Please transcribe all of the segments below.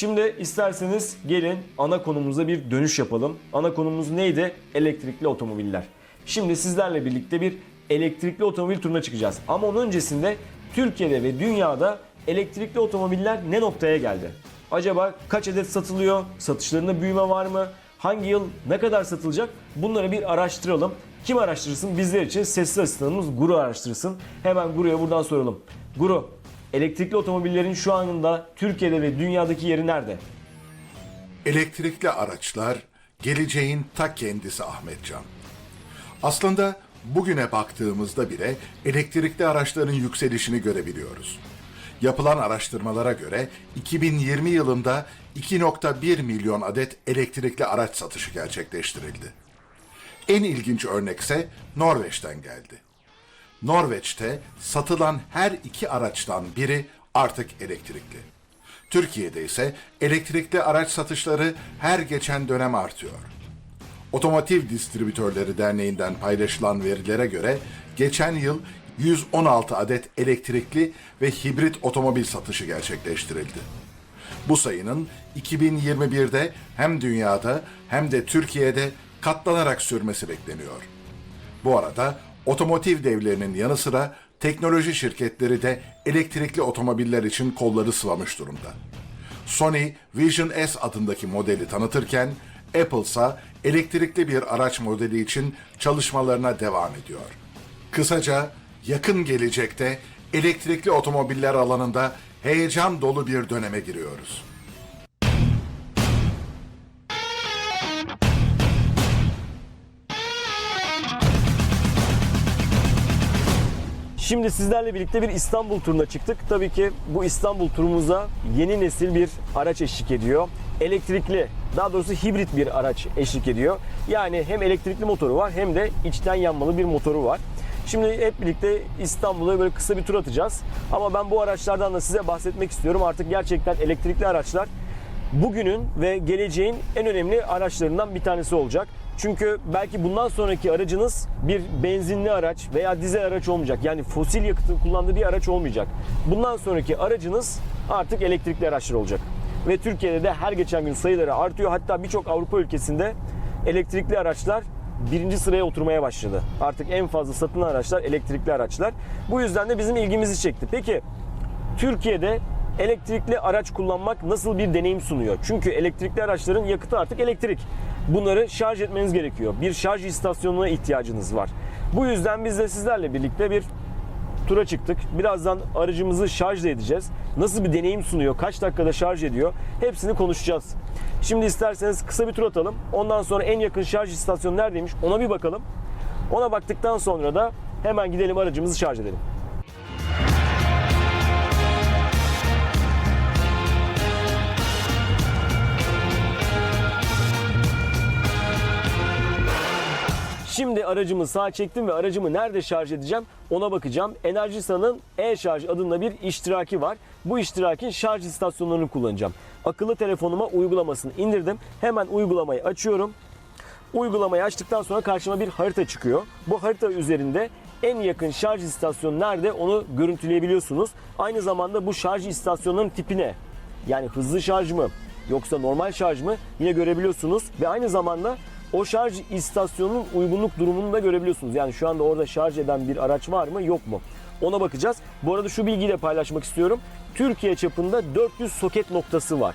Şimdi isterseniz gelin ana konumuza bir dönüş yapalım. Ana konumuz neydi? Elektrikli otomobiller. Şimdi sizlerle birlikte bir elektrikli otomobil turuna çıkacağız. Ama onun öncesinde Türkiye'de ve dünyada elektrikli otomobiller ne noktaya geldi? Acaba kaç adet satılıyor? Satışlarında büyüme var mı? Hangi yıl ne kadar satılacak? Bunları bir araştıralım. Kim araştırsın? Bizler için sessiz asistanımız Guru araştırsın. Hemen Guru'ya buradan soralım. Guru, elektrikli otomobillerin şu anda Türkiye'de ve dünyadaki yeri nerede? Elektrikli araçlar geleceğin ta kendisi Ahmetcan. Aslında bugüne baktığımızda bile elektrikli araçların yükselişini görebiliyoruz. Yapılan araştırmalara göre 2020 yılında 2.1 milyon adet elektrikli araç satışı gerçekleştirildi. En ilginç örnekse Norveç'ten geldi. Norveç'te satılan her iki araçtan biri artık elektrikli. Türkiye'de ise elektrikli araç satışları her geçen dönem artıyor. Otomotiv Distribütörleri Derneği'nden paylaşılan verilere göre geçen yıl 116 adet elektrikli ve hibrit otomobil satışı gerçekleştirildi. Bu sayının 2021'de hem dünyada hem de Türkiye'de katlanarak sürmesi bekleniyor. Bu arada otomotiv devlerinin yanı sıra teknoloji şirketleri de elektrikli otomobiller için kolları sıvamış durumda. Sony Vision S adındaki modeli tanıtırken Apple ise elektrikli bir araç modeli için çalışmalarına devam ediyor. Kısaca yakın gelecekte elektrikli otomobiller alanında heyecan dolu bir döneme giriyoruz. Şimdi sizlerle birlikte bir İstanbul turuna çıktık. Tabii ki bu İstanbul turumuza yeni nesil bir araç eşlik ediyor. Elektrikli, daha doğrusu hibrit bir araç eşlik ediyor. Yani hem elektrikli motoru var hem de içten yanmalı bir motoru var. Şimdi hep birlikte İstanbul'a böyle kısa bir tur atacağız. Ama ben bu araçlardan da size bahsetmek istiyorum. Artık gerçekten elektrikli araçlar bugünün ve geleceğin en önemli araçlarından bir tanesi olacak. Çünkü belki bundan sonraki aracınız bir benzinli araç veya dizel araç olmayacak. Yani fosil yakıtın kullandığı bir araç olmayacak. Bundan sonraki aracınız artık elektrikli araçlar olacak. Ve Türkiye'de de her geçen gün sayıları artıyor. Hatta birçok Avrupa ülkesinde elektrikli araçlar birinci sıraya oturmaya başladı. Artık en fazla satılan araçlar elektrikli araçlar. Bu yüzden de bizim ilgimizi çekti. Peki Türkiye'de elektrikli araç kullanmak nasıl bir deneyim sunuyor? Çünkü elektrikli araçların yakıtı artık elektrik. Bunları şarj etmeniz gerekiyor. Bir şarj istasyonuna ihtiyacınız var. Bu yüzden biz de sizlerle birlikte bir tura çıktık. Birazdan aracımızı şarj edeceğiz. Nasıl bir deneyim sunuyor? Kaç dakikada şarj ediyor? Hepsini konuşacağız. Şimdi isterseniz kısa bir tur atalım. Ondan sonra en yakın şarj istasyonu neredeymiş ona bir bakalım. Ona baktıktan sonra da hemen gidelim aracımızı şarj edelim. Şimdi aracımı sağa çektim ve aracımı nerede şarj edeceğim ona bakacağım. Enerjisa'nın e-şarj adında bir iştiraki var. Bu iştirakin şarj istasyonlarını kullanacağım. Akıllı telefonuma uygulamasını indirdim. Hemen uygulamayı açıyorum. Uygulamayı açtıktan sonra karşıma bir harita çıkıyor. Bu harita üzerinde en yakın şarj istasyonu nerede onu görüntüleyebiliyorsunuz. Aynı zamanda bu şarj istasyonunun tipine yani hızlı şarj mı yoksa normal şarj mı yine görebiliyorsunuz. Ve aynı zamanda o şarj istasyonunun uygunluk durumunu da görebiliyorsunuz. Yani şu anda orada şarj eden bir araç var mı yok mu? Ona bakacağız. Bu arada şu bilgiyi de paylaşmak istiyorum. Türkiye çapında 400 soket noktası var.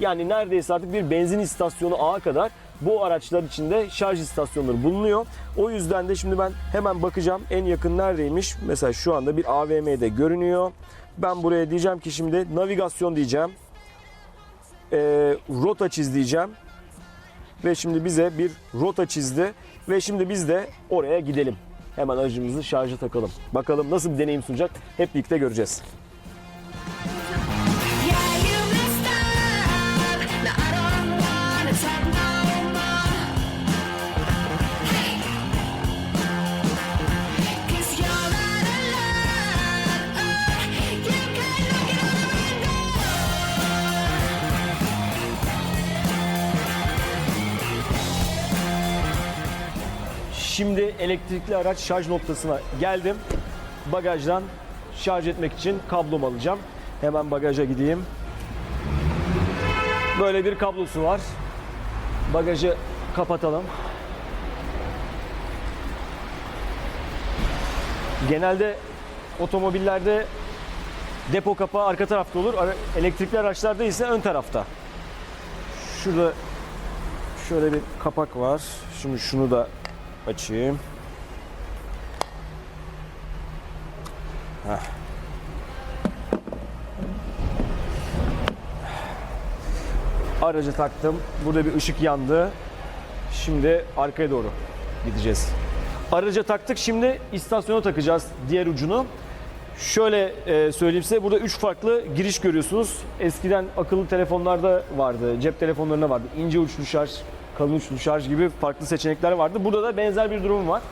Yani neredeyse artık bir benzin istasyonu ağa kadar bu araçlar içinde şarj istasyonları bulunuyor. O yüzden de şimdi ben hemen bakacağım en yakın neredeymiş. Mesela şu anda bir AVM'de görünüyor. Ben buraya diyeceğim ki şimdi navigasyon diyeceğim. Ee, rota çiz diyeceğim. Ve şimdi bize bir rota çizdi. Ve şimdi biz de oraya gidelim. Hemen aracımızı şarja takalım. Bakalım nasıl bir deneyim sunacak hep birlikte göreceğiz. Şimdi elektrikli araç şarj noktasına geldim. Bagajdan şarj etmek için kablomu alacağım. Hemen bagaja gideyim. Böyle bir kablosu var. Bagajı kapatalım. Genelde otomobillerde depo kapağı arka tarafta olur. Elektrikli araçlarda ise ön tarafta. Şurada şöyle bir kapak var. Şimdi şunu da açayım. Heh. Aracı taktım. Burada bir ışık yandı. Şimdi arkaya doğru gideceğiz. Araca taktık. Şimdi istasyona takacağız diğer ucunu. Şöyle e, söyleyeyim size burada üç farklı giriş görüyorsunuz. Eskiden akıllı telefonlarda vardı, cep telefonlarında vardı. İnce uçlu şarj, kalın uçlu şarj gibi farklı seçenekler vardı. Burada da benzer bir durum var.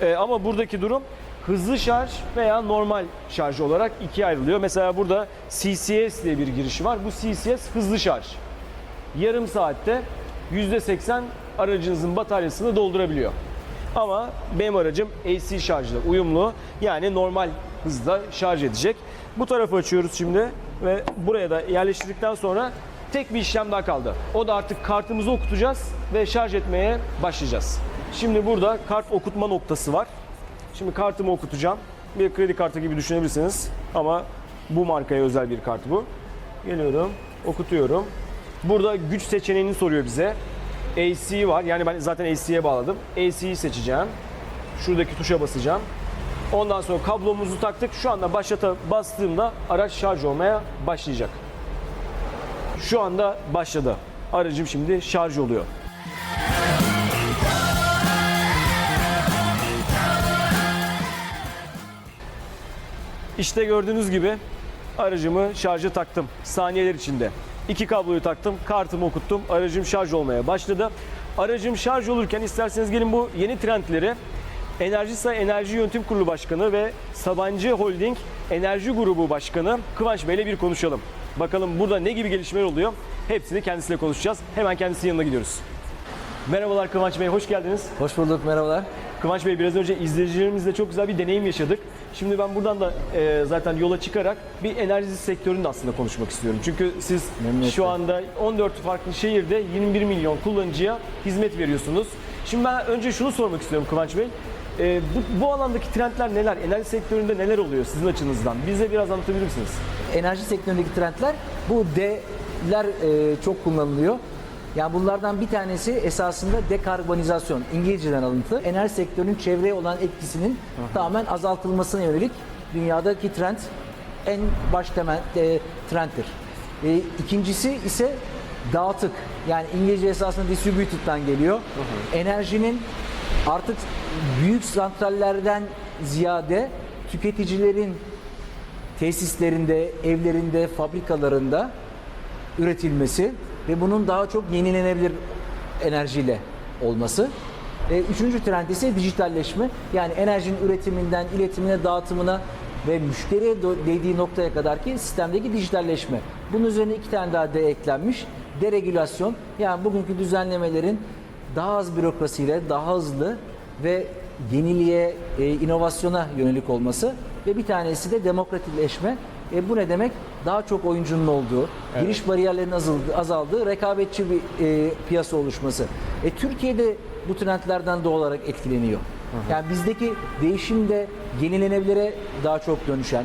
E, ama buradaki durum hızlı şarj veya normal şarj olarak ikiye ayrılıyor. Mesela burada CCS diye bir girişi var. Bu CCS hızlı şarj. Yarım saatte %80 aracınızın bataryasını doldurabiliyor. Ama benim aracım AC şarjla uyumlu. Yani normal hızda şarj edecek. Bu tarafı açıyoruz şimdi ve buraya da yerleştirdikten sonra tek bir işlem daha kaldı. O da artık kartımızı okutacağız ve şarj etmeye başlayacağız. Şimdi burada kart okutma noktası var. Şimdi kartımı okutacağım. Bir kredi kartı gibi düşünebilirsiniz ama bu markaya özel bir kart bu. Geliyorum, okutuyorum. Burada güç seçeneğini soruyor bize. AC var. Yani ben zaten AC'ye bağladım. AC'yi seçeceğim. Şuradaki tuşa basacağım. Ondan sonra kablomuzu taktık. Şu anda başlata bastığımda araç şarj olmaya başlayacak. Şu anda başladı. Aracım şimdi şarj oluyor. İşte gördüğünüz gibi aracımı şarja taktım. Saniyeler içinde. İki kabloyu taktım, kartımı okuttum. Aracım şarj olmaya başladı. Aracım şarj olurken isterseniz gelin bu yeni trendleri Enerjisa Enerji Yönetim Kurulu Başkanı ve Sabancı Holding Enerji Grubu Başkanı Kıvanç Bey ile bir konuşalım. Bakalım burada ne gibi gelişmeler oluyor? Hepsini kendisiyle konuşacağız. Hemen kendisinin yanına gidiyoruz. Merhabalar Kıvanç Bey, hoş geldiniz. Hoş bulduk, merhabalar. Kıvanç Bey biraz önce izleyicilerimizle çok güzel bir deneyim yaşadık. Şimdi ben buradan da e, zaten yola çıkarak bir enerji sektöründe aslında konuşmak istiyorum. Çünkü siz Memnuniyetle. şu anda 14 farklı şehirde 21 milyon kullanıcıya hizmet veriyorsunuz. Şimdi ben önce şunu sormak istiyorum Kıvanç Bey. E, bu, bu alandaki trendler neler? Enerji sektöründe neler oluyor sizin açınızdan? Bize biraz anlatabilir misiniz? Enerji sektöründeki trendler, bu D'ler e, çok kullanılıyor. Yani bunlardan bir tanesi esasında dekarbonizasyon, İngilizceden alıntı. Enerji sektörünün çevreye olan etkisinin tamamen azaltılmasına yönelik dünyadaki trend en baş temel e, trendtir. E, ikincisi ise dağıtık. Yani İngilizce esasında distributed'dan geliyor. Enerjinin artık büyük santrallerden ziyade tüketicilerin tesislerinde, evlerinde, fabrikalarında üretilmesi ve bunun daha çok yenilenebilir enerjiyle olması. E, üçüncü trend ise dijitalleşme. Yani enerjinin üretiminden iletimine, dağıtımına ve müşteriye değdiği noktaya kadar ki sistemdeki dijitalleşme. Bunun üzerine iki tane daha D eklenmiş. Deregülasyon. Yani bugünkü düzenlemelerin daha az bürokrasiyle, daha hızlı ve yeniliğe, e, inovasyona yönelik olması ve bir tanesi de demokratikleşme. E, bu ne demek? Daha çok oyuncunun olduğu, giriş bariyerlerinin azaldığı, azaldığı rekabetçi bir e, piyasa oluşması. E, Türkiye'de bu trendlerden doğal olarak etkileniyor. Yani bizdeki değişim de yenilenebilire daha çok dönüşen,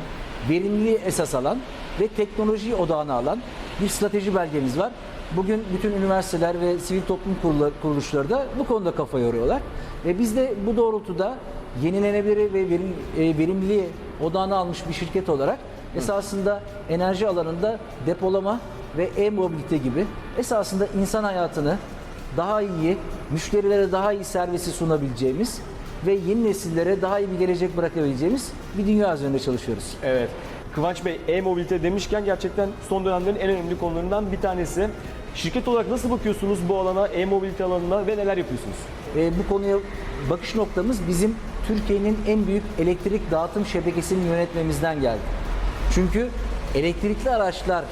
verimliliği esas alan ve teknolojiyi odağına alan bir strateji belgemiz var. Bugün bütün üniversiteler ve sivil toplum kurulu- kuruluşları da bu konuda kafa yoruyorlar. Ve biz de bu doğrultuda yenilenebilir ve verim, e, verimliliği odağına almış bir şirket olarak esasında enerji alanında depolama ve e-mobilite gibi esasında insan hayatını daha iyi, müşterilere daha iyi servisi sunabileceğimiz ve yeni nesillere daha iyi bir gelecek bırakabileceğimiz bir dünya üzerinde çalışıyoruz. Evet. Kıvanç Bey e-mobilite demişken gerçekten son dönemlerin en önemli konularından bir tanesi. Şirket olarak nasıl bakıyorsunuz bu alana, e-mobilite alanına ve neler yapıyorsunuz? Ve bu konuya bakış noktamız bizim Türkiye'nin en büyük elektrik dağıtım şebekesini yönetmemizden geldi. Çünkü elektrikli araçlar,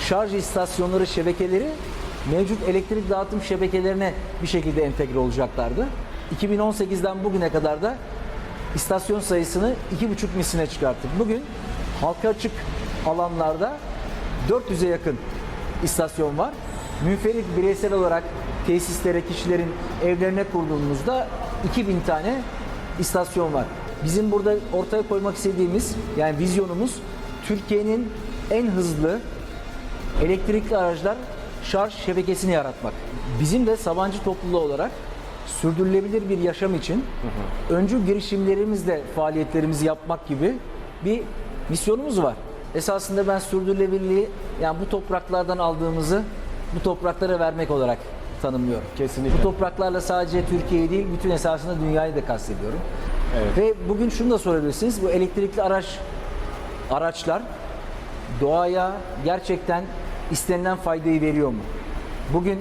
şarj istasyonları şebekeleri mevcut elektrik dağıtım şebekelerine bir şekilde entegre olacaklardı. 2018'den bugüne kadar da istasyon sayısını 2,5 misline çıkarttık. Bugün halka açık alanlarda 400'e yakın istasyon var Münferit bireysel olarak tesislere, kişilerin evlerine kurduğumuzda 2000 tane istasyon var. Bizim burada ortaya koymak istediğimiz yani vizyonumuz Türkiye'nin en hızlı elektrikli araçlar şarj şebekesini yaratmak. Bizim de Sabancı topluluğu olarak sürdürülebilir bir yaşam için öncü girişimlerimizle faaliyetlerimizi yapmak gibi bir misyonumuz var. Esasında ben sürdürülebilirliği yani bu topraklardan aldığımızı bu topraklara vermek olarak tanımlıyorum. Kesinlikle. Bu topraklarla sadece Türkiye'yi değil bütün esasında dünyayı da kastediyorum. Evet. Ve bugün şunu da sorabilirsiniz. Bu elektrikli araç araçlar doğaya gerçekten istenilen faydayı veriyor mu? Bugün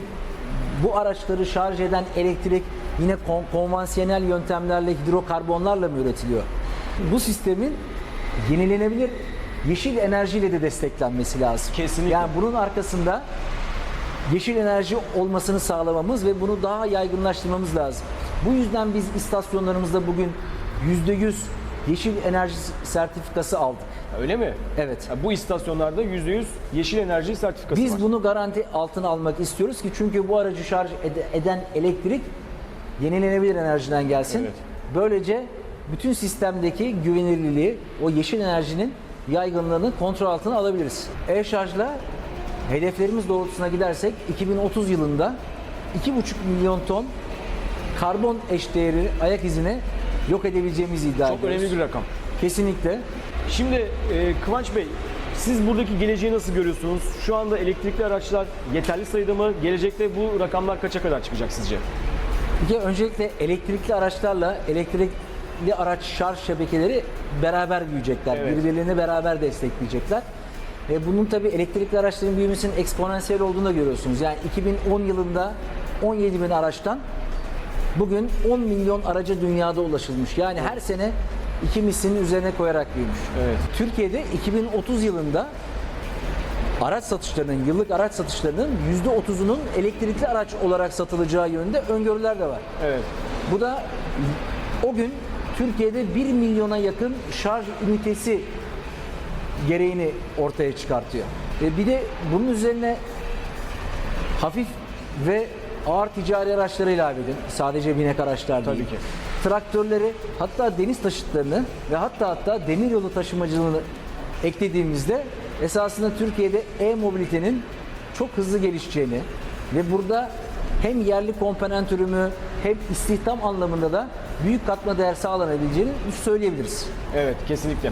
bu araçları şarj eden elektrik yine kon- konvansiyonel yöntemlerle hidrokarbonlarla mı üretiliyor? Bu sistemin yenilenebilir yeşil enerjiyle de desteklenmesi lazım. Kesinlikle. Yani bunun arkasında yeşil enerji olmasını sağlamamız ve bunu daha yaygınlaştırmamız lazım. Bu yüzden biz istasyonlarımızda bugün %100 yeşil enerji sertifikası aldık. Öyle mi? Evet. Ya bu istasyonlarda %100 yeşil enerji sertifikası Biz var. bunu garanti altına almak istiyoruz ki çünkü bu aracı şarj ede- eden elektrik yenilenebilir enerjiden gelsin. Evet. Böylece bütün sistemdeki güvenilirliği, o yeşil enerjinin yaygınlığını kontrol altına alabiliriz. E-şarjla hedeflerimiz doğrultusuna gidersek 2030 yılında 2,5 milyon ton karbon eşdeğeri ayak izini yok edebileceğimizi iddia Çok ediyoruz. önemli bir rakam. Kesinlikle. Şimdi e, Kıvanç Bey, siz buradaki geleceği nasıl görüyorsunuz? Şu anda elektrikli araçlar yeterli sayıda mı? Gelecekte bu rakamlar kaça kadar çıkacak sizce? Bir öncelikle elektrikli araçlarla elektrikli araç şarj şebekeleri beraber büyüyecekler. Evet. Birbirlerini beraber destekleyecekler. Ve bunun tabii elektrikli araçların büyümesinin eksponansiyel olduğunu da görüyorsunuz. Yani 2010 yılında 17 bin araçtan bugün 10 milyon araca dünyada ulaşılmış. Yani her sene iki mislinin üzerine koyarak büyümüş. Evet. Türkiye'de 2030 yılında araç satışlarının, yıllık araç satışlarının %30'unun elektrikli araç olarak satılacağı yönünde öngörüler de var. Evet. Bu da o gün Türkiye'de 1 milyona yakın şarj ünitesi gereğini ortaya çıkartıyor. Ve bir de bunun üzerine hafif ve ağır ticari araçları ilave edin. Sadece binek araçlar değil. Tabii ki. Traktörleri hatta deniz taşıtlarını ve hatta hatta demiryolu taşımacılığını eklediğimizde esasında Türkiye'de e-mobilitenin çok hızlı gelişeceğini ve burada hem yerli komponent ürümü hem istihdam anlamında da büyük katma değer sağlanabileceğini söyleyebiliriz. Evet, kesinlikle.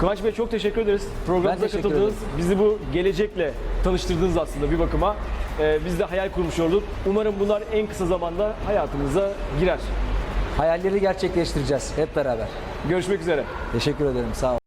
Kıvanç Bey çok teşekkür ederiz. Programımıza teşekkür katıldınız. ederim. Bizi bu gelecekle tanıştırdınız aslında bir bakıma. Ee, biz de hayal kurmuş olduk. Umarım bunlar en kısa zamanda hayatımıza girer. Hayalleri gerçekleştireceğiz hep beraber. Görüşmek üzere. Teşekkür ederim. Sağ olun.